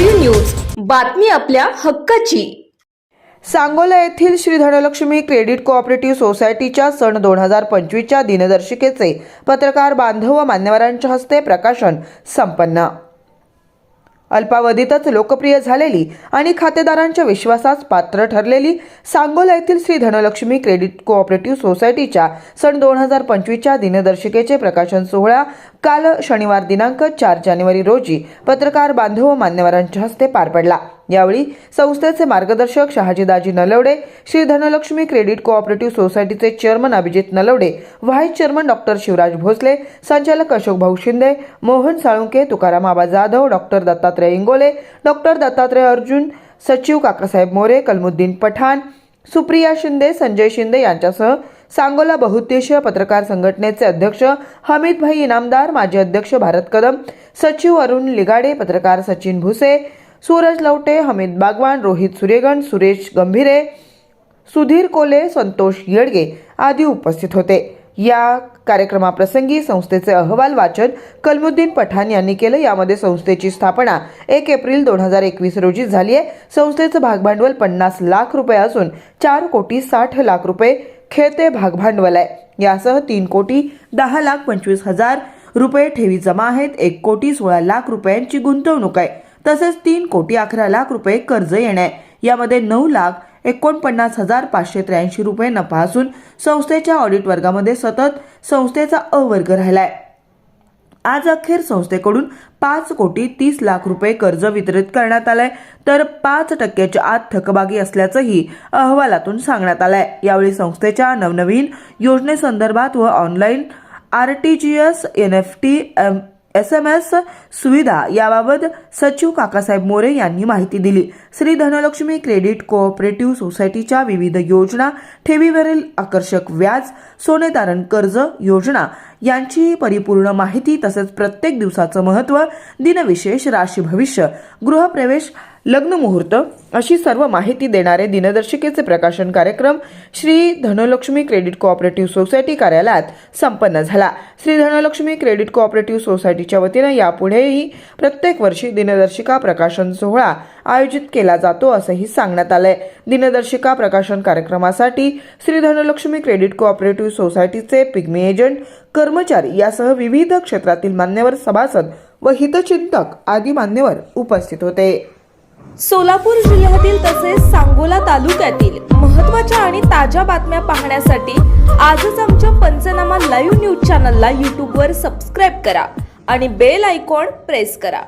News बातमी आपल्या हक्काची. सांगोला येथील श्री धनलक्ष्मी क्रेडिट कोऑपरेटिव्ह सोसायटीच्या सण दोन हजार पंचवीसच्या दिनदर्शिकेचे पत्रकार बांधव व मान्यवरांच्या हस्ते प्रकाशन संपन्न. अल्पावधीतच लोकप्रिय झालेली आणि खातेदारांच्या विश्वासास पात्र ठरलेली सांगोला येथील श्री धनलक्ष्मी क्रेडिट कोऑपरेटिव्ह सोसायटीच्या सन दोन हजार पंचवीसच्या दिनदर्शिकेचे प्रकाशन सोहळा काल शनिवार दिनांक चार जानेवारी रोजी पत्रकार बांधव व मान्यवरांच्या हस्ते पार पडला. यावेळी संस्थेचे मार्गदर्शक शहाजीदाजी नलवडे श्री धनलक्ष्मी क्रेडिट कोऑपरेटिव्ह सोसायटीचे chairman Abhijit Nalawade vice chairman doctor Shivraj Bhosale संचालक अशोक भाऊ शिंदे मोहन साळुंके तुकाराम आबा जाधव डॉक्टर दत्तात्रय इंगोले डॉक्टर दत्तात्रय अर्जुन सचिव काकासाहेब मोरे कलमुद्दीन पठाण सुप्रिया शिंदे संजय शिंदे यांच्यासह सांगोला बहुउद्देशीय पत्रकार संघटनेचे अध्यक्ष हमीदभाई इनामदार माजी अध्यक्ष भारत कदम सचिव अरुण लिगाडे पत्रकार सचिन भुसे सूरज लवटे हमीद बागवान रोहित सूर्यगण सुरेश गंभीरे सुधीर कोले संतोष येडगे आदी उपस्थित होते. या कार्यक्रमाप्रसंगी संस्थेचे अहवाल वाचन कलमुद्दीन पठाण यांनी केलं. यामध्ये संस्थेची स्थापना एक एप्रिल दोन हजार एकवीस रोजी झाली आहे. संस्थेचं भागभांडवल पन्नास लाख रुपये असून चार कोटी साठ लाख रुपये खेळते भागभांडवल आहे यासह तीन कोटी दहा लाख पंचवीस हजार रुपये ठेवी जमा आहेत. एक कोटी सोळा लाख रुपयांची गुंतवणूक आहे. तसेच तीन कोटी अकरा लाख रुपये कर्ज येणे आहे. यामध्ये नऊ लाख एकोणपन्नास हजार पाचशे त्र्याऐंशी रुपये नफा असून संस्थेच्या ऑडिट वर्गामध्ये सतत संस्थेचा अवर्ग राहिला आहे आज अखेर संस्थेकडून पाच कोटी तीस लाख रुपये कर्ज वितरित करण्यात आलंय. तर पाच टक्क्याच्या आत थकबाकी असल्याचंही अहवालातून सांगण्यात आलंय. यावेळी संस्थेच्या नवनवीन योजनेसंदर्भात व online R T G S N F T S M S सुविधा याबाबत सचिव काकासाहेब मोरे यांनी माहिती दिली. श्री धनलक्ष्मी क्रेडिट कोऑपरेटिव्ह सोसायटीच्या विविध योजना ठेवीवरील आकर्षक व्याज सोने तारण कर्ज योजना यांची परिपूर्ण माहिती तसेच प्रत्येक दिवसाचं महत्त्व दिनविशेष राशी भविष्य गृहप्रवेश लग्न मुहूर्त अशी सर्व माहिती देणारे दिनदर्शिकेचे प्रकाशन कार्यक्रम Shri Dhanalakshmi credit cooperative society कार्यालयात संपन्न झाला. श्री धनलक्ष्मी क्रेडिट कोऑपरेटिव्ह सोसायटीच्या वतीनं यापुढेही प्रत्येक वर्षी दिनदर्शिका प्रकाशन सोहळा आयोजित केला जातो असंही सांगण्यात आलंय. दिनदर्शिका प्रकाशन कार्यक्रमासाठी श्री धनलक्ष्मी क्रेडिट कोऑपरेटिव्ह सोसायटीचे पिग्मी एजंट कर्मचारी यासह विविध क्षेत्रातील मान्यवर सभासद व हितचिंतक आदी मान्यवर उपस्थित होते. सोलापूर जिल्ह्यातील तसेच सांगोला तालुक्यातील महत्त्वाच्या आणि ताज्या बातम्या पाहण्यासाठी आजच आमच्या पंचनामा लाईव्ह न्यूज चॅनलला यूट्यूबवर सबस्क्राईब करा आणि बेल आयकॉन प्रेस करा.